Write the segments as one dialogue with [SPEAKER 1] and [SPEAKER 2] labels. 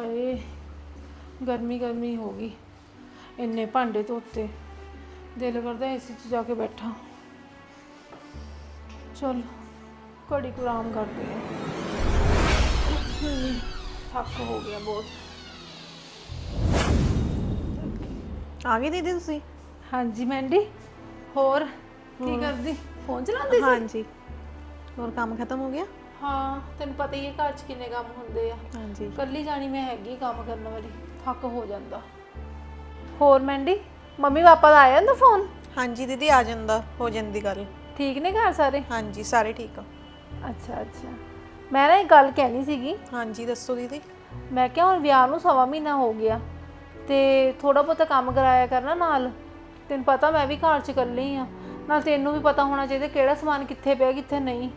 [SPEAKER 1] ਹਾਏ ਗਰਮੀ ਗਰਮੀ ਹੋ ਗਈ। ਇੰਨੇ ਭਾਂਡੇ ਧੋਤੇ ਦਿਲ ਕਰਦਾ ਏਸੀ 'ਚ ਜਾ ਕੇ ਬੈਠਾ। ਚਲ ਘੜੀ ਕੁ ਆਰਾਮ ਕਰਦੇ ਆ। ਹਮ, ਥੱਕ ਹੋ ਗਿਆ ਬਹੁਤ।
[SPEAKER 2] ਆ ਗਏ ਦੀਦੀ ਤੁਸੀਂ?
[SPEAKER 1] ਹਾਂਜੀ ਮੈਂਡੀ ਹੋਰ ਕੀ ਕਰਦੀ? ਫੋਨ ਚਲਾਉਂਦੀ ਸੀ?
[SPEAKER 2] ਹਾਂਜੀ। ਹੋਰ ਕੰਮ ਖਤਮ ਹੋ ਗਿਆ?
[SPEAKER 1] ਹਾਂ ਤੈਨੂੰ ਪਤਾ ਹੀ ਹੈ ਘਰ 'ਚ ਕਿੰਨੇ ਕੰਮ ਹੁੰਦੇ ਆ।
[SPEAKER 2] ਹਾਂਜੀ।
[SPEAKER 1] ਕੱਲੀ ਜਾਣੀ ਮੈਂ ਹੈਗੀ ਕੰਮ ਕਰਨ ਵਾਲੀ ਥੱਕ ਹੋ ਜਾਂਦਾ। ਹੋਰ ਮੈਂਡੀ ਮੰਮੀ ਪਾਪਾ ਦਾ ਆਇਆ ਨਾ ਫੋਨ?
[SPEAKER 2] ਹਾਂਜੀ ਦੀਦੀ ਆ ਜਾਂਦਾ ਹੋ ਜਾਂਦੀ ਗੱਲ।
[SPEAKER 1] ਠੀਕ ਨੇ ਘਰ ਸਾਰੇ?
[SPEAKER 2] ਹਾਂਜੀ ਸਾਰੇ ਠੀਕ ਆ।
[SPEAKER 1] ਅੱਛਾ ਅੱਛਾ। ਮੈਂ ਨਾ ਇੱਕ ਗੱਲ ਕਹਿਣੀ ਸੀਗੀ।
[SPEAKER 2] ਹਾਂਜੀ ਦੱਸੋ ਦੀਦੀ।
[SPEAKER 1] ਮੈਂ ਕਿਹਾ ਹੁਣ ਵਿਆਹ ਨੂੰ ਸਵਾ ਮਹੀਨਾ ਹੋ ਗਿਆ ਤੇ ਥੋੜਾ ਬਹੁਤਾ ਕੰਮ ਕਰਾਇਆ ਕਰਨਾ ਨਾਲ। ਤੈਨੂੰ ਪਤਾ ਮੈਂ ਵੀ ਘਰ 'ਚ ਇਕੱਲੀ ਆ। ਨਾਲ ਤੈਨੂੰ ਵੀ ਪਤਾ ਹੋਣਾ ਚਾਹੀਦਾ ਕਿਹੜਾ ਸਮਾਨ ਕਿੱਥੇ ਪਿਆ ਕਿੱਥੇ ਨਹੀਂ।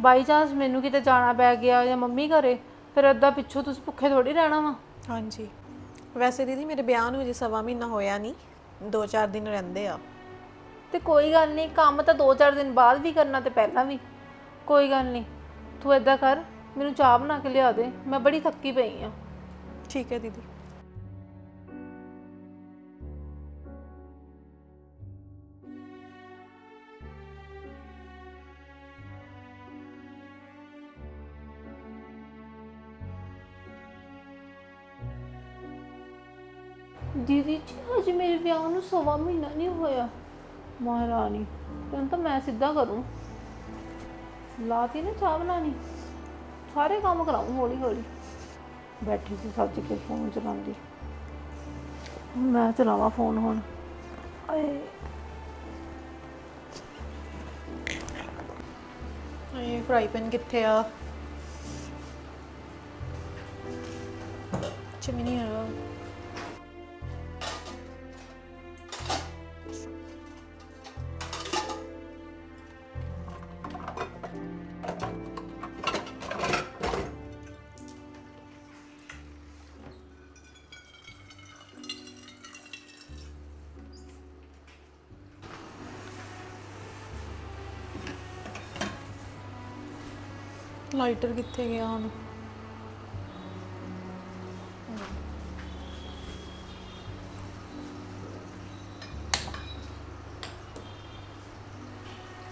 [SPEAKER 1] ਬਾਈ ਚਾਂਸ ਮੈਨੂੰ ਕਿਤੇ ਜਾਣਾ ਪੈ ਗਿਆ ਜਾਂ ਮੰਮੀ ਘਰੇ ਫਿਰ ਅੱਧਾ ਪਿੱਛੋਂ ਤੁਸੀਂ ਭੁੱਖੇ ਥੋੜੀ ਰਹਿਣਾ ਵਾ।
[SPEAKER 2] ਹਾਂਜੀ। ਵੈਸੇ ਦੀਦੀ ਮੇਰੇ ਵਿਆਹ ਨੂੰ ਅਜੇ ਸਵਾ ਮਹੀਨਾ ਹੋਇਆ ਨਹੀਂ 2-4 ਦਿਨ ਰਹਿੰਦੇ ਆ।
[SPEAKER 1] ਤੇ ਕੋਈ ਗੱਲ ਨਹੀਂ ਕੰਮ ਤਾਂ 2-4 ਦਿਨ ਬਾਅਦ ਵੀ ਕਰਨਾ ਤੇ ਪਹਿਲਾਂ ਵੀ। ਕੋਈ ਗੱਲ ਨਹੀਂ ਤੂੰ ਏਦਾਂ ਕਰ ਮੈਨੂੰ ਚਾਹ ਬਣਾ ਕੇ ਲਿਆ ਦੇ ਮੈਂ ਬੜੀ ਥੱਕੀ ਪਈ ਆ।
[SPEAKER 2] ਠੀਕ ਹੈ ਦੀਦੀ।
[SPEAKER 1] ਵਿਆਹ ਨੂੰ ਸਵਾ ਮਹੀਨਾ ਨਹੀਂ ਹੋਇਆ। ਮਹਾਰਾਣੀ, ਤੈਨੂੰ ਤਾਂ ਮੈਂ ਸਿੱਧਾ ਕਰੂੰ। ਲਾਤੀ ਨਾ ਚਾਹ ਬਣਾਣੀ ਸਾਰੇ ਕੰਮ ਕਰਾਉਂ ਹੌਲੀ ਹੌਲੀ। ਬੈਠੀ ਸੀ ਸੱਜ ਕੇ ਫੋਨ ਚਲਾਉਂਦੀ। ਮੈਂ ਚਲਾਵਾਂ ਫੋਨ ਹੁਣ। ਆਏ।
[SPEAKER 2] ਇਹ ਫਰਾਈ ਪੈਨ ਕਿੱਥੇ ਆ? ਚਿਮਨੀ ਆ ਲਾਈਟਰ ਕਿੱਥੇ ਗਿਆ ਹੁਣ?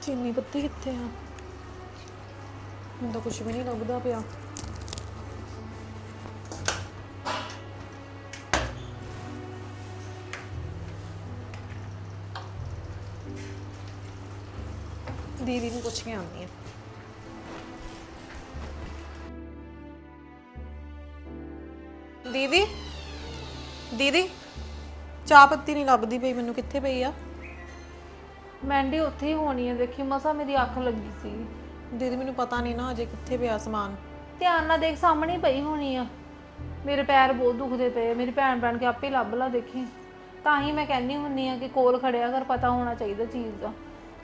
[SPEAKER 2] ਚੀਨੀ ਪੱਤੀ ਕਿੱਥੇ ਆ? ਮੈਨੂੰ ਤਾਂ ਕੁਝ ਵੀ ਨਹੀਂ ਲੱਭਦਾ ਪਿਆ। ਦੀਦੀ ਨੂੰ ਪੁੱਛ ਕੇ ਆਉਂਦੀ ਆ। ਦੀਦੀ? ਦੀਦੀ ਚਾਹ ਪੱਤੀ ਨਹੀਂ ਲੱਭਦੀ ਪਈ ਮੈਨੂੰ ਕਿੱਥੇ ਪਈ ਆ?
[SPEAKER 1] ਮੈਂਡੀ ਉੱਥੇ ਹੀ ਹੋਣੀ ਹੈ ਦੇਖੀ ਮਸਾ ਮੇਰੀ ਅੱਖ ਲੱਗੀ ਸੀ।
[SPEAKER 2] ਦੀਦੀ ਮੈਨੂੰ ਪਤਾ ਨਹੀਂ ਨਾ ਅਜੇ ਕਿੱਥੇ ਪਿਆ ਸਮਾਨ।
[SPEAKER 1] ਧਿਆਨ ਨਾਲ ਦੇਖ ਸਾਹਮਣੇ ਹੀ ਪਈ ਹੋਣੀ ਆ। ਮੇਰੇ ਪੈਰ ਬਹੁਤ ਦੁਖਦੇ ਪਏ ਆ। ਮੇਰੀ ਭੈਣ ਬਣ ਕੇ ਆਪੇ ਲੱਭ ਲਾ ਦੇਖੀ। ਤਾਂ ਹੀ ਮੈਂ ਕਹਿੰਦੀ ਹੁੰਨੀ ਆ ਕਿ ਕੋਲ ਖੜਿਆ ਕਰ ਪਤਾ ਹੋਣਾ ਚਾਹੀਦਾ ਚੀਜ਼ ਦਾ।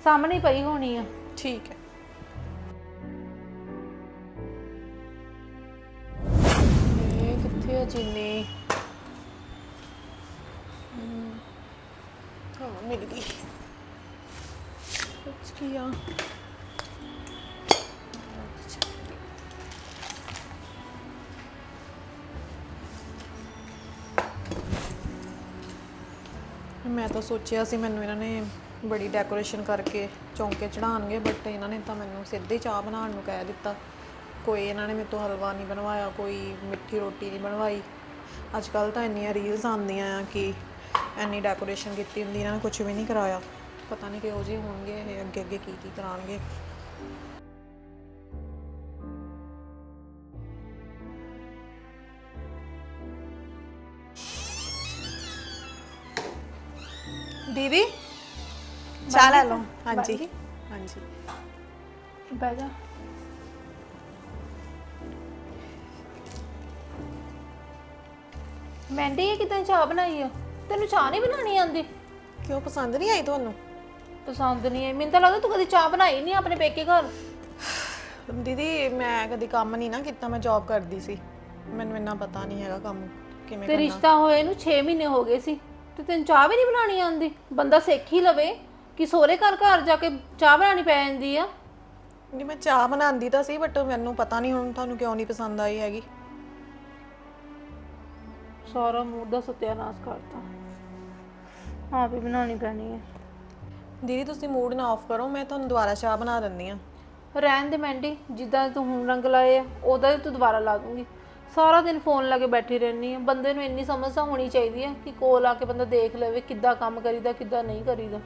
[SPEAKER 1] ਸਾਹਮਣੇ ਹੀ ਪਈ ਹੋਣੀ ਆ।
[SPEAKER 2] ਠੀਕ ਹੈ। ਚੀਨੀ ਹਾਂ, ਮਿਲ ਗਈ। ਕੁਛ ਕੀ ਮੈਂ ਤਾਂ ਸੋਚਿਆ ਸੀ ਮੈਨੂੰ ਇਹਨਾਂ ਨੇ ਬੜੀ ਡੈਕੋਰੇਸ਼ਨ ਕਰਕੇ ਚੌਂਕੇ ਚੜਾਉਣਗੇ ਬਟ ਇਹਨਾਂ ਨੇ ਤਾਂ ਮੈਨੂੰ ਸਿੱਧੇ ਚਾਹ ਬਣਾਉਣ ਨੂੰ ਕਹਿ ਦਿੱਤਾ। ਕੋਈ ਇਹਨਾਂ ਨੇ ਮੇਰੇ ਤੋਂ ਹਲਵਾ ਨਹੀਂ ਬਣਵਾਇਆ ਕੋਈ ਮਿੱਠੀ ਰੋਟੀ ਨਹੀਂ ਬਣਵਾਈ। ਅੱਜ ਕੱਲ ਤਾਂ ਇੰਨੀਆਂ ਰੀਲਸ ਆਉਂਦੀਆਂ ਆ ਕਿ ਇੰਨੀ ਡੈਕੋਰੇਸ਼ਨ ਕੀਤੀ ਹੁੰਦੀ ਇਹਨਾਂ ਨੇ ਕੁਝ ਵੀ ਨਹੀਂ ਕਰਾਇਆ। ਪਤਾ ਨਹੀਂ ਕਿਹੋ ਜਿਹੇ ਹੋਣਗੇ ਇਹ ਅੱਗੇ ਅੱਗੇ ਕੀ ਕੀ ਕਰਾਉਣਗੇ। ਦੀਦੀ? ਚਾਹ ਲੈ ਲਓ। ਹਾਂਜੀ। ਹਾਂਜੀ।
[SPEAKER 1] ਬਹਿ ਜਾ। ਮੈਂਡੀ ਇਹ ਕਿਦਾਂ ਚਾਹ ਬਣਾਈ ਆ? ਤੈਨੂੰ ਚਾਹ ਨਹੀਂ ਬਣਾਣੀ ਆਉਂਦੀ?
[SPEAKER 2] ਕਿਉਂ ਪਸੰਦ ਨਹੀਂ ਆਈ ਤੁਹਾਨੂੰ?
[SPEAKER 1] ਪਸੰਦ ਨਹੀਂ ਆਈ। ਮੈਨੂੰ ਤਾਂ ਲੱਗਦਾ ਤੂੰ ਕਦੀ ਚਾਹ ਬਣਾਈ ਨਹੀਂ ਆਪਣੇ ਪੇਕੇ ਘਰ।
[SPEAKER 2] ਦੀਦੀ ਮੈਂ ਕਦੀ ਕੰਮ ਨਹੀਂ ਨਾ ਕੀਤਾ ਮੈਂ ਜੌਬ ਕਰਦੀ ਸੀ। ਮੈਨੂੰ ਇੰਨਾ ਪਤਾ ਨਹੀਂ ਹੈਗਾ ਕੰਮ ਕਿਵੇਂ
[SPEAKER 1] ਤੇ
[SPEAKER 2] ਕਰਨਾ।
[SPEAKER 1] ਰਿਸ਼ਤਾ ਹੋਏ ਨੂੰ 6 ਮਹੀਨੇ ਹੋ ਗਏ ਸੀ। ਤੇ ਤੈਨੂੰ ਚਾਹ ਵੀ ਨਹੀਂ ਬਣਾਣੀ ਆਉਂਦੀ? ਬੰਦਾ ਸਿੱਖ ਹੀ ਲਵੇ ਕਿ ਸੋਹਰੇ ਘਰ ਘਰ ਜਾ ਕੇ ਚਾਹ ਬਣਾਣੀ ਪੈ ਜਾਂਦੀ ਆ।
[SPEAKER 2] ਨਹੀਂ ਮੈਂ ਚਾਹ ਬਣਾਉਂਦੀ ਤਾਂ ਸੀ ਬਟ ਮੈਨੂੰ ਪਤਾ ਨਹੀਂ ਹੁਣ ਤੁਹਾਨੂੰ ਕਿਉਂ ਨਹੀਂ ਪਸੰਦ ਆਈ ਹੈਗੀ।
[SPEAKER 1] ਸਾਰਾ ਮੂਡ ਦਾ ਸਤਿਆਨਾਸ਼ ਕਰਤਾ। ਹਾਂ ਵੀ ਬਣਾਉਣੀ ਪੈਣੀ ਹੈ।
[SPEAKER 2] ਦੀਦੀ ਤੁਸੀਂ ਮੂਡ ਨਾ ਆਫ ਕਰੋ ਮੈਂ ਤੁਹਾਨੂੰ ਦੁਬਾਰਾ ਚਾਹ ਬਣਾ ਦਿੰਦੀ ਆ
[SPEAKER 1] ਰਹਿਣ ਦੇ ਮੈਂਡੀ ਜਿੱਦਾਂ ਤੂੰ ਹੁਣ ਰੰਗ ਲਾਏ ਆ ਉਹਦਾ ਹੀ ਤੂੰ ਦੁਬਾਰਾ ਲਾ ਦੂੰਗੀ। ਸਾਰਾ ਦਿਨ ਫੋਨ ਲਾ ਕੇ ਬੈਠੀ ਰਹਿਣੀ ਹੈ। ਬੰਦੇ ਨੂੰ ਇੰਨੀ ਸਮਝ ਤਾਂ ਹੋਣੀ ਚਾਹੀਦੀ ਹੈ ਕਿ ਕੋਲ ਆ ਕੇ ਬੰਦਾ ਦੇਖ ਲਵੇ ਕਿੱਦਾਂ ਕੰਮ ਕਰੀਦਾ ਕਿੱਦਾਂ ਨਹੀਂ ਕਰੀਦਾ।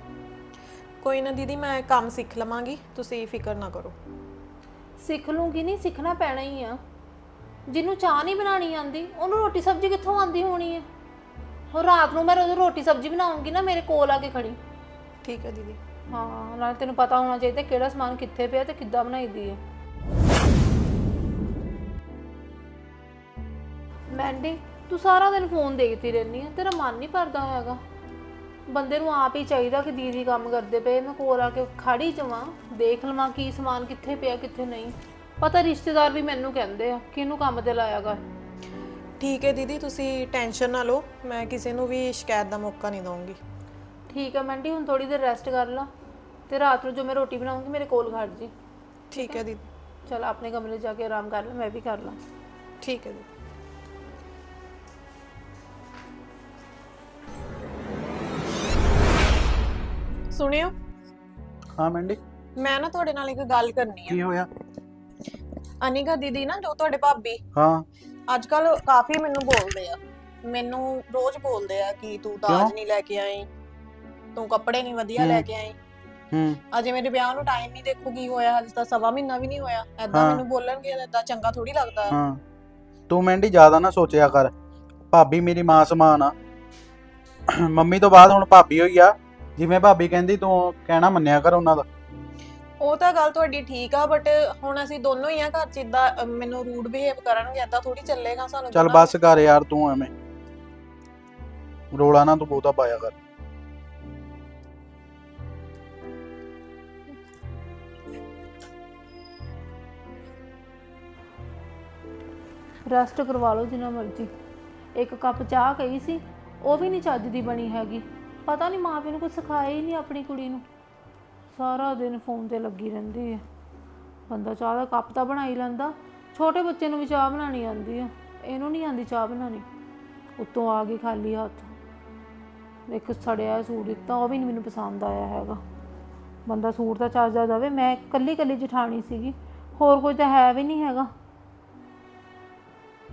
[SPEAKER 2] ਕੋਈ ਨਾ ਦੀਦੀ ਮੈਂ ਕੰਮ ਸਿੱਖ ਲਵਾਂਗੀ। ਤੁਸੀਂ ਫਿਕਰ ਨਾ ਕਰੋ।
[SPEAKER 1] ਸਿੱਖ ਲੂੰਗੀ ਨਹੀਂ ਸਿੱਖਣਾ ਪੈਣਾ ਹੀ ਆ। ਜਿਹਨੂੰ ਚਾਹ ਨਹੀਂ ਬਣਾਣੀ ਆਂਦੀ ਉਹਨੂੰ ਰੋਟੀ ਸਬਜ਼ੀ ਕਿੱਥੋਂ ਆਂਦੀ ਹੋਣੀ ਹੈ? ਹੋਰ ਰਾਤ ਨੂੰ ਮੈਂ ਰੋਜ਼ ਰੋਟੀ ਸਬਜ਼ੀ ਬਣਾਉਂਗੀ ਨਾ ਮੇਰੇ ਕੋਲ ਆ ਕੇ ਖੜੀ।
[SPEAKER 2] ਠੀਕ ਹੈ ਦੀਦੀ।
[SPEAKER 1] ਹਾਂ ਨਾਲ ਤੈਨੂੰ ਪਤਾ ਹੋਣਾ ਚਾਹੀਦਾ ਕਿਹੜਾ ਸਮਾਨ ਕਿੱਥੇ ਪਿਆ ਤੇ ਕਿੱਦਾਂ ਬਣਾਈਦੀ ਹੈ। ਮੈਂਡੀ ਤੂੰ ਸਾਰਾ ਦਿਨ ਫੋਨ ਦੇਖਦੀ ਰਹਿੰਦੀ ਆ ਤੇਰਾ ਮਨ ਨਹੀਂ ਭਰਦਾ ਹੈਗਾ। ਬੰਦੇ ਨੂੰ ਆਪ ਹੀ ਚਾਹੀਦਾ ਕਿ ਦੀਦੀ ਕੰਮ ਕਰਦੇ ਪਏ ਮੈਂ ਕੋਲ ਆ ਕੇ ਖੜੀ ਜਾਵਾਂ ਦੇਖ ਲਵਾਂ ਕੀ ਸਮਾਨ ਕਿੱਥੇ ਪਿਆ ਕਿੱਥੇ ਨਹੀਂ। ਪਤਾ ਰਿਸ਼ਤੇਦਾਰ ਵੀ ਮੈਨੂੰ ਕਹਿੰਦੇ ਆ ਕਿ ਇਹਨੂੰ ਕੰਮ ਤੇ ਲਾਇਆ ਕਰ?
[SPEAKER 2] ਠੀਕ ਹੈ ਦੀਦੀ ਤੁਸੀਂ ਟੈਨਸ਼ਨ ਨਾ ਲਓ ਮੈਂ ਕਿਸੇ ਨੂੰ ਵੀ ਸ਼ਿਕਾਇਤ ਦਾ ਮੌਕਾ ਨਹੀਂ ਦਵਾਂਗੀ
[SPEAKER 1] ਠੀਕ ਹੈ ਮੈਂਡੀ ਹੁਣ ਥੋੜੀ ਦੇਰ ਰੈਸਟ ਕਰ ਲਾ ਤੇ ਰਾਤ ਨੂੰ ਜੋ ਮੈਂ ਰੋਟੀ ਬਣਾਉਂਗੀ ਮੇਰੇ ਕੋਲ ਖੜ ਜੀ।
[SPEAKER 2] ਠੀਕ ਹੈ ਦੀਦੀ।
[SPEAKER 1] ਚਲ ਆਪਣੇ ਕਮਰੇ ਜਾ ਕੇ ਆਰਾਮ ਕਰ ਲੈ ਮੈਂ ਵੀ ਕਰ ਲਾਂ।
[SPEAKER 2] ਠੀਕ ਹੈ ਦੀਦੀ। ਸੁਣਿਓ?
[SPEAKER 3] ਹਾਂ ਮੈਂਡੀ।
[SPEAKER 2] ਮੈਂ ਨਾ ਤੁਹਾਡੇ ਨਾਲ ਇੱਕ ਗੱਲ ਕਰਨੀ ਆ।
[SPEAKER 3] ਕੀ ਹੋਇਆ?
[SPEAKER 2] ਅਨਿਕਾ ਦੀਦੀ ਨਾ ਜੋ ਤੁਹਾਡੇ ਭਾਬੀ।
[SPEAKER 3] ਹਾਂ।
[SPEAKER 2] ਅੱਜ ਕੱਲ ਕਾਫੀ ਮੈਨੂੰ ਬੋਲਦੇ ਆ। ਮੈਨੂੰ ਰੋਜ਼ ਬੋਲਦੇ ਆ ਕਿ ਤੂੰ ਦਾਜ
[SPEAKER 3] ਕਿਉਂ?
[SPEAKER 2] ਨਹੀਂ ਲੈ ਕੇ ਆਈ। ਤੂੰ ਕੱਪੜੇ ਨਹੀਂ ਵਧੀਆ ਲੈ ਕੇ ਆਈ।
[SPEAKER 3] ਹੂੰ।
[SPEAKER 2] ਅਜੇ ਮੇਰੇ ਵਿਆਹ ਨੂੰ ਟਾਈਮ ਨਹੀਂ ਦੇਖੋ ਕੀ ਹੋਇਆ ਹਜੇ ਤਾਂ ਸਵਾ ਮਹੀਨਾ ਵੀ ਨਹੀਂ ਹੋਇਆ। ਐਦਾਂ
[SPEAKER 3] ਹਾਂ।
[SPEAKER 2] ਮੈਨੂੰ ਬੋਲਣਗੇ ਐਦਾਂ ਚੰਗਾ ਥੋੜੀ ਲੱਗਦਾ। ਹਾਂ।
[SPEAKER 3] ਤੂੰ ਮੈਂਡੀ ਜ਼ਿਆਦਾ ਨਾ ਸੋਚਿਆ ਕਰ। ਭਾਬੀ ਮੇਰੀ ਮਾਂ ਸਮਾਨ ਆ। ਮੰਮੀ ਤੋਂ ਬਾਅਦ ਹੁਣ ਭਾਬੀ ਹੋਈ ਆ। ਜਿਵੇਂ ਭਾਬੀ ਕਹਿੰਦੀ ਤੂੰ ਕਹਿਣਾ ਮੰਨਿਆ ਕਰ ਉਹਨਾਂ ਦਾ।
[SPEAKER 2] ਉਹ ਤਾਂ ਗੱਲ ਤੁਹਾਡੀ ਠੀਕ ਆ ਬਟ ਹੁਣ ਅਸੀਂ ਦੋਨੋਂ ਹੀ ਆ ਘਰ ਚ ਇਦਾਂ ਮੈਨੂੰ ਰੂਡ ਬਿਹੇਵ ਕਰਨਗੇ ਐਦਾਂ ਥੋੜੀ ਚੱਲੇਗਾ ਸਾਨੂੰ
[SPEAKER 3] ਚੱਲ
[SPEAKER 2] ਦੋਨਾਂ
[SPEAKER 3] ਬਸ ਕਰ ਯਾਰ ਤੂੰ ਐਵੇਂ। ਰੋਲਾ ਨਾ ਤੂੰ ਬਹੁਤਾ ਪਾਇਆ ਕਰ।
[SPEAKER 1] ਰੈਸਟ ਕਰਵਾ ਲਓ ਜਿੰਨਾ ਮਰਜ਼ੀ। ਇੱਕ ਕੱਪ ਚਾਹ ਕਹੀ ਸੀ ਉਹ ਵੀ ਨਹੀਂ ਚੱਜ ਦੀ ਬਣੀ ਹੈਗੀ। ਪਤਾ ਨਹੀਂ ਮਾਂ ਪਿਓ ਨੂੰ ਕੁਝ ਸਿਖਾਇਆ ਹੀ ਨਹੀਂ ਆਪਣੀ ਕੁੜੀ ਨੂੰ। ਸਾਰਾ ਦਿਨ ਫੋਨ ਤੇ ਲੱਗੀ ਰਹਿੰਦੀ ਹੈ ਬੰਦਾ ਚਾਹ ਦਾ ਕੱਪ ਤਾਂ ਬਣਾ ਹੀ ਲੈਂਦਾ, ਛੋਟੇ ਬੱਚੇ ਨੂੰ ਵੀ ਚਾਹ ਬਣਾਉਣੀ ਆਉਂਦੀ ਆ। ਇਹਨੂੰ ਨਹੀਂ ਆਉਂਦੀ ਚਾਹ ਬਣਾਉਣੀ। ਉੱਤੋਂ ਆ ਗਈ ਖਾਲੀ ਹੱਥ। ਇੱਕ ਸੜਿਆ ਸੂਟ ਦਿੱਤਾ, ਉਹ ਵੀ ਨਹੀਂ ਮੈਨੂੰ ਪਸੰਦ ਆਇਆ ਹੈਗਾ। ਬੰਦਾ ਸੂਟ ਤਾਂ ਚੱਜ ਦਾ ਦਵੇ, ਮੈਂ ਕੱਲੀ ਕੱਲੀ ਜਠਾਣੀ ਸੀਗੀ, ਹੋਰ ਕੋਈ ਤਾਂ ਹੈ ਵੀ ਨਹੀਂ ਹੈਗਾ।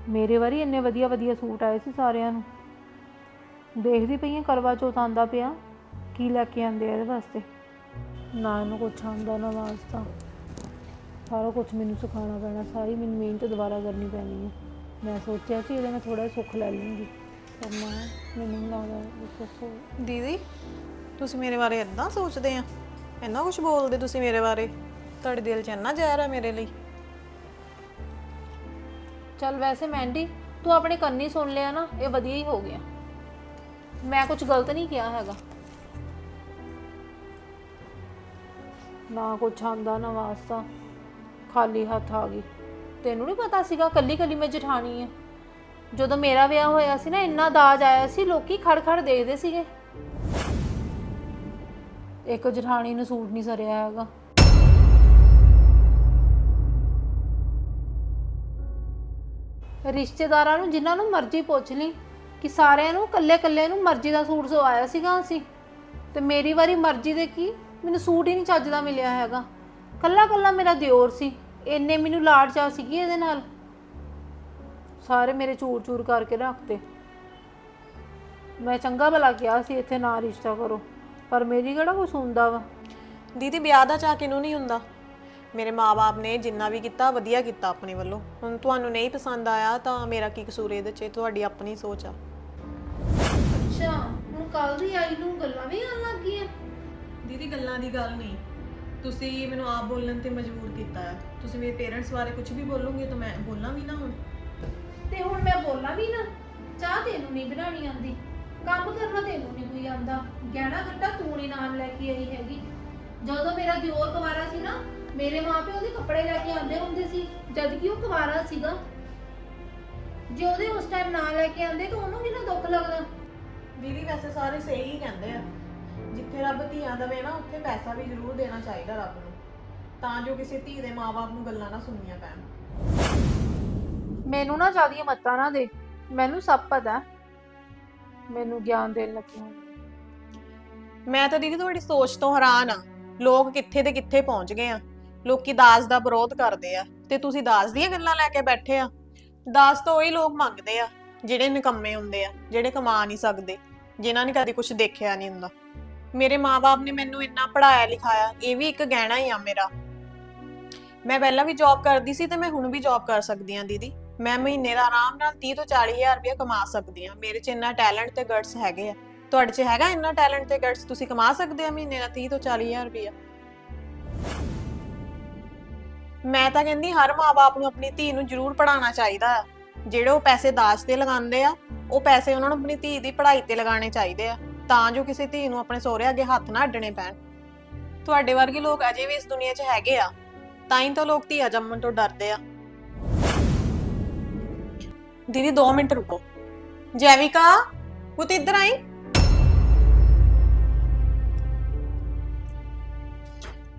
[SPEAKER 1] ਮੇਰੇ ਵਾਰੀ ਇੰਨੇ ਵਧੀਆ ਵਧੀਆ ਸੂਟ ਆਏ ਸੀ ਸਾਰਿਆਂ ਨੂੰ। ਦੇਖਦੀ ਪਈ ਆ ਕਰਵਾ ਚੌਥ ਆਂਦਾ ਪਿਆ, ਕੀ ਲੈ ਕੇ ਆਂਦੇ ਆ ਇਹਦੇ ਵਾਸਤੇ। ਨਾ ਇਹਨੂੰ ਕੁਛ ਆਂਦਾ ਨਾ ਵਾਸਤਾ। ਸਾਰਾ ਕੁਝ ਮੈਨੂੰ ਸਿਖਾਉਣਾ ਪੈਣਾ ਸਾਰੀ ਮੈਨੂੰ ਮਿਹਨਤ ਦੁਬਾਰਾ ਕਰਨੀ ਪੈਣੀ ਹੈ। ਮੈਂ ਸੋਚਿਆ ਸੀ ਇਹਦੇ ਨਾਲ ਥੋੜਾ ਸੁੱਖ ਲੈ ਲੂੰਗੀ ਪਰ ਨਾ ਮੈਨੂੰ ਲੱਗਦਾ ਸੁੱਖ
[SPEAKER 2] ਦੀਦੀ ਤੁਸੀਂ ਮੇਰੇ ਬਾਰੇ ਇਦਾਂ ਸੋਚਦੇ ਆ? ਇੰਨਾ ਕੁਝ ਬੋਲਦੇ ਤੁਸੀਂ ਮੇਰੇ ਬਾਰੇ? ਤੁਹਾਡੇ ਦਿਲ 'ਚ ਇੰਨਾ ਜ਼ਹਿਰ ਹੈ ਮੇਰੇ ਲਈ।
[SPEAKER 1] ਚੱਲ ਵੈਸੇ ਮੈਂਡੀ ਤੂੰ ਆਪਣੇ ਕੰਨੀ ਸੁਣ ਲਿਆ ਨਾ ਇਹ ਵਧੀਆ ਹੀ ਹੋ ਗਿਆ। ਮੈਂ ਕੁਝ ਗਲਤ ਨਹੀਂ ਕਿਹਾ ਹੈਗਾ। ਨਾ ਕੁਛ ਆਂਦਾ ਨਾ ਵਾਸਤਾ। ਖਾਲੀ ਹੱਥ ਆ ਗਈ। ਤੈਨੂੰ ਨਹੀਂ ਪਤਾ ਸੀਗਾ ਕੱਲੀ ਕੱਲੀ ਮੈਂ ਜਠਾਣੀ ਆ। ਜਦੋਂ ਮੇਰਾ ਵਿਆਹ ਹੋਇਆ ਸੀ ਨਾ, ਇੰਨਾ ਦਾਜ ਆਇਆ ਸੀ, ਲੋਕੀ ਖੜ ਦੇਖਦੇ ਸੀਗੇ। ਇੱਕ ਜਠਾਣੀ ਨੂੰ ਸੂਟ ਨਹੀਂ ਸਰਿਆ ਹੈਗਾ। ਰਿਸ਼ਤੇਦਾਰਾਂ ਨੂੰ, ਜਿਨ੍ਹਾਂ ਨੂੰ ਮਰਜ਼ੀ ਪੁੱਛ ਲਈ ਕਿ ਸਾਰਿਆਂ ਨੂੰ, ਕੱਲੇ ਕੱਲੇ ਨੂੰ ਮਰਜ਼ੀ ਦਾ ਸੂਟ ਸਵਾਇਆ ਸੀਗਾ ਅਸੀਂ। ਤੇ ਮੇਰੀ ਵਾਰੀ ਮਰਜ਼ੀ ਦੇ ਕੀ? ਮੈਨੂੰ ਸੂਟ ਹੀ ਨਹੀਂ ਚੱਜ ਦਾ ਮਿਲਿਆ ਹੈਗਾ। ਕੱਲਾ ਕੱਲਾ ਮੇਰਾ ਦਿਓਰ ਸੀ। ਇੰਨੇ ਮੈਨੂੰ ਲਾੜ ਚਾ ਸੀਗੀ ਇਹਦੇ ਨਾਲ। ਸਾਰੇ ਮੇਰੇ ਚੂਰ ਚੂਰ ਕਰਕੇ ਰੱਖਤੇ। ਮੈਂ ਚੰਗਾ ਭਲਾ ਕਿਹਾ ਸੀ ਇੱਥੇ ਨਾ ਰਿਸ਼ਤਾ ਕਰੋ। ਪਰ ਮੇਰੀ ਕਿਹੜਾ ਕੋਈ ਸੁਣਦਾ ਵਾ?
[SPEAKER 2] ਦੀਦੀ ਵਿਆਹ ਦਾ ਚਾਹ ਕਿਨੂੰ ਨਹੀਂ ਹੁੰਦਾ? ਮੇਰੇ ਮਾਪੇ ਨੇ ਜਿੰਨਾ ਵੀ ਕੀਤਾ ਵਧੀਆ ਕੀਤਾ ਆਪਣੇ ਵੱਲੋਂ। ਹੁਣ ਤੁਹਾਨੂੰ ਨਹੀਂ ਪਸੰਦ ਆਇਆ ਤਾਂ ਮੇਰਾ ਕੀ ਕਸੂਰ ਇਹਦੇ 'ਚ? ਇਹ ਤੁਹਾਡੀ ਆਪਣੀ ਸੋਚ ਆ।
[SPEAKER 1] ਅੱਛਾ ਹੁਣ ਕੱਲ ਦੀ ਆਈ ਨੂੰ ਗੱਲਾਂ ਵੀ ਆਉਣ ਲੱਗ ਗਈਆਂ।
[SPEAKER 2] ਦੀਦੀ ਗੱਲਾਂ ਦੀ ਗੱਲ ਨਹੀਂ। ਤੁਸੀਂ ਮੈਨੂੰ ਆਪ ਬੋਲਣ ਤੇ ਮਜਬੂਰ ਕੀਤਾ ਹੈ। ਤੁਸੀਂ ਮੇਰੇ ਪੇਰੈਂਟਸ ਬਾਰੇ ਕੁਝ ਵੀ ਬੋਲੋਗੇ ਤਾਂ ਮੈਂ ਬੋਲਾਂ ਵੀ ਨਾ ਹੁਣ।
[SPEAKER 1] ਤੇ ਹੁਣ ਮੈਂ ਬੋਲਾਂ ਵੀ ਨਾ? ਚਾਹ ਤੈਨੂੰ ਨਹੀਂ ਬਣਾਉਣੀ ਆਂਦੀ ਕੰਮ ਕਰਨਾ ਤੈਨੂੰ ਨਹੀਂ ਕੋਈ ਆਂਦਾ ਗਹਿਣਾ ਘੱਟਾ ਤੂੰ ਨਹੀਂ ਨਾਲ ਲੈ ਕੇ ਆਈ ਹੈਗੀ। ਜਦੋਂ ਮੇਰਾ ਦਿਓਰ ਕੁਵਾਰਾ ਸੀ ਨਾ ਮੇਰੇ ਮਾਪੇ ਉਹਦੇ ਕੱਪੜੇ ਲੈ ਕੇ ਆਉਂਦੇ ਹੁੰਦੇ ਸੀ ਜਦ ਕਿ ਉਹ ਕੁਵਾਰਾ ਸੀਗਾ। ਜੇ ਉਹਦੇ ਉਸ ਟਾਈਮ ਨਾ ਲੈ ਕੇ ਆਂਦੇ ਤਾਂ ਉਹਨੂੰ ਵੀ ਨਾ ਦੁੱਖ ਲੱਗਦਾ।
[SPEAKER 2] ਦੀਦੀ ਵੈਸੇ ਸਾਰੇ ਸਹੀ ਹੀ ਕਹਿੰਦੇ ਆ। ਜਿੱਥੇ ਰੱਬ ਧੀਆਂ ਦਵੇ ਨਾ ਉੱਥੇ ਪੈਸਾ ਵੀ ਜ਼ਰੂਰ ਦੇਣਾ ਚਾਹੀਦਾ ਰੱਬ ਨੂੰ। ਤਾਂ ਜੋ ਕਿਸੇ ਧੀ ਦੇ ਮਾਪੇ ਨੂੰ ਗੱਲਾਂ ਨਾ ਸੁਣਨੀਆਂ ਪੈਣ।
[SPEAKER 1] ਮੈਨੂੰ ਨਾ ਜਿਆਦੀਆਂ ਮੱਤਾਂ ਨਾ ਦੇ। ਮੈਨੂੰ ਸਭ ਪਤਾ। ਮੈਨੂੰ ਗਿਆਨ ਦੇਣ ਲੱਗੀ ਹਾਂ।
[SPEAKER 2] ਮੈਂ ਤਾਂ ਦੀਦੀ ਤੁਹਾਡੀ ਸੋਚ ਤੋਂ ਹੈਰਾਨ ਆ ਲੋਕ ਕਿੱਥੇ ਦੇ ਕਿੱਥੇ ਪਹੁੰਚ ਗਏ ਆ। ਲੋਕੀ ਦਾਜ ਦਾ ਵਿਰੋਧ ਕਰਦੇ ਆ ਤੇ ਤੁਸੀਂ ਦਾਜ ਦੀਆਂ ਗੱਲਾਂ ਲੈ ਕੇ ਬੈਠੇ ਆ। ਦਾਜ ਤਾਂ ਉਹੀ ਲੋਕ ਮੰਗਦੇ ਆ ਜਿਹੜੇ ਨਿਕੰਮੇ ਹੁੰਦੇ ਆ ਜਿਹੜੇ ਕਮਾ ਨਹੀਂ ਸਕਦੇ ਜਿਨ੍ਹਾਂ ਨੇ ਕਦੇ ਕੁਝ ਦੇਖਿਆ ਨਹੀਂ ਹੁੰਦਾ। ਮੇਰੇ ਮਾਪੇ ਨੇ ਮੈਨੂੰ ਇੰਨਾ ਪੜਾਇਆ ਲਿਖਾਇਆ, ਇਹ ਵੀ ਇੱਕ ਗਹਿਣਾ ਹੀ ਆ ਮੇਰਾ। ਮੈਂ ਪਹਿਲਾਂ ਵੀ ਜੌਬ ਕਰਦੀ ਸੀ ਤੇ ਮੈਂ ਹੁਣ ਵੀ ਜੌਬ ਕਰ ਸਕਦੀ ਆ ਦੀਦੀ। ਮੈਂ ਮਹੀਨੇ ਦਾ ਆਰਾਮ ਨਾਲ 30 ਤੋਂ 40 ਹਜ਼ਾਰ ਰੁਪਏ ਕਮਾ ਸਕਦੀ ਆ ਮੇਰੇ 'ਚ ਇੰਨਾ ਟੈਲੈਂਟ ਤੇ ਗਟਸ ਹੈਗੇ ਆ। ਤੁਹਾਡੇ 'ਚ ਹੈਗਾ ਇੰਨਾ ਟੈਲੈਂਟ ਤੇ ਗਟਸ ਤੁਸੀਂ ਕਮਾ ਸਕਦੇ ਆ ਮਹੀਨੇ ਦਾ 30 ਤੋਂ 40 ਹਜ਼ਾਰ ਰੁਪਏ ਮੈਂ ਤਾਂ ਕਹਿੰਦੀ ਹਰ ਮਾਪੇ ਨੂੰ ਆਪਣੀ ਧੀ ਨੂੰ ਜ਼ਰੂਰ ਪੜਾਉਣਾ ਚਾਹੀਦਾ ਆ। ਜਿਹੜੇ ਉਹ ਪੈਸੇ ਦਾਜ ਤੇ ਲਗਾਉਂਦੇ ਆ, ਉਹ ਪੈਸੇ ਉਹਨਾਂ ਨੂੰ ਆਪਣੀ ਧੀ ਦੀ ਪੜ੍ਹਾਈ ਤੇ ਲਗਾਉਣੇ ਚਾਹੀਦੇ ਆ। ਤਾਂ ਜੋ ਕਿਸੇ ਧੀ ਨੂੰ ਆਪਣੇ ਸਹੁਰੇ ਅੱਗੇ ਹੱਥ ਨਾ ਅੱਡਣੇ ਪੈਣ। ਤੁਹਾਡੇ ਵਰਗੇ ਲੋਕ ਅਜੇ ਵੀ ਇਸ ਦੁਨੀਆ 'ਚ ਹੈਗੇ ਆ। ਤਾਂ ਹੀ ਤਾਂ ਲੋਕ ਧੀਆ ਜੰਮਣ ਤੋਂ ਡਰਦੇ ਆ। ਦੀਦੀ 2 ਮਿੰਟ ਰੁਕੋ। ਜੈਵਿਕਾ, ਪੁੱਤ ਇੱਧਰ ਆਈ।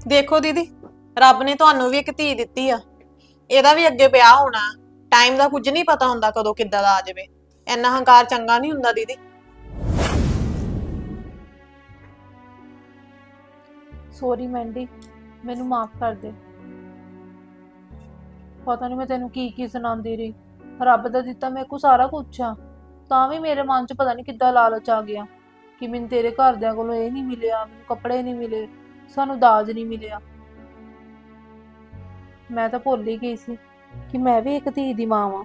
[SPEAKER 2] ਦੇਖੋ ਦੀਦੀ, ਰੱਬ ਨੇ ਤੁਹਾਨੂੰ ਵੀ ਇੱਕ ਧੀ ਦਿੱਤੀ ਆ। ਇਹਦਾ ਵੀ ਅੱਗੇ ਵਿਆਹ ਹੋਣਾ। ਟਾਈਮ ਦਾ ਕੁਝ ਨਹੀਂ ਪਤਾ ਹੁੰਦਾ ਕਦੋਂ ਕਿੱਦਾਂ ਦਾ ਆ ਜਾਵੇ। ਇੰਨਾ ਹੰਕਾਰ ਚੰਗਾ ਨਹੀਂ ਹੁੰਦਾ ਦੀਦੀ।
[SPEAKER 1] ਸੋਰੀ ਮੈਂਡੀ ਮੈਨੂੰ ਮਾਫ ਕਰ ਦੇ। ਪਤਾ ਨਹੀਂ ਮੈਂ ਤੈਨੂੰ ਕੀ ਕੀ ਸੁਣਾਉਂਦੀ ਰਹੀ। ਰੱਬ ਦਾ ਦਿੱਤਾ ਮੇਰੇ ਕੋ ਸਾਰਾ ਕੁਝ ਆ। ਤਾਂ ਵੀ ਮੇਰੇ ਮਨ 'ਚ ਪਤਾ ਨਹੀਂ ਕਿੱਦਾਂ ਲਾਲਚ ਆ ਗਿਆ। ਕਿ ਮੈਨੂੰ ਤੇਰੇ ਘਰਦਿਆਂ ਕੋਲੋਂ ਇਹ ਨਹੀਂ ਮਿਲਿਆ, ਮੈਨੂੰ ਕੱਪੜੇ ਨਹੀਂ ਮਿਲੇ, ਸਾਨੂੰ ਦਾਜ ਨਹੀਂ ਮਿਲਿਆ। ਮੈਂ ਤਾਂ ਭੁੱਲ ਹੀ ਗਈ ਸੀ ਕਿ ਮੈਂ ਵੀ ਇੱਕ ਧੀ ਦੀ ਮਾਂ ਵਾਂ।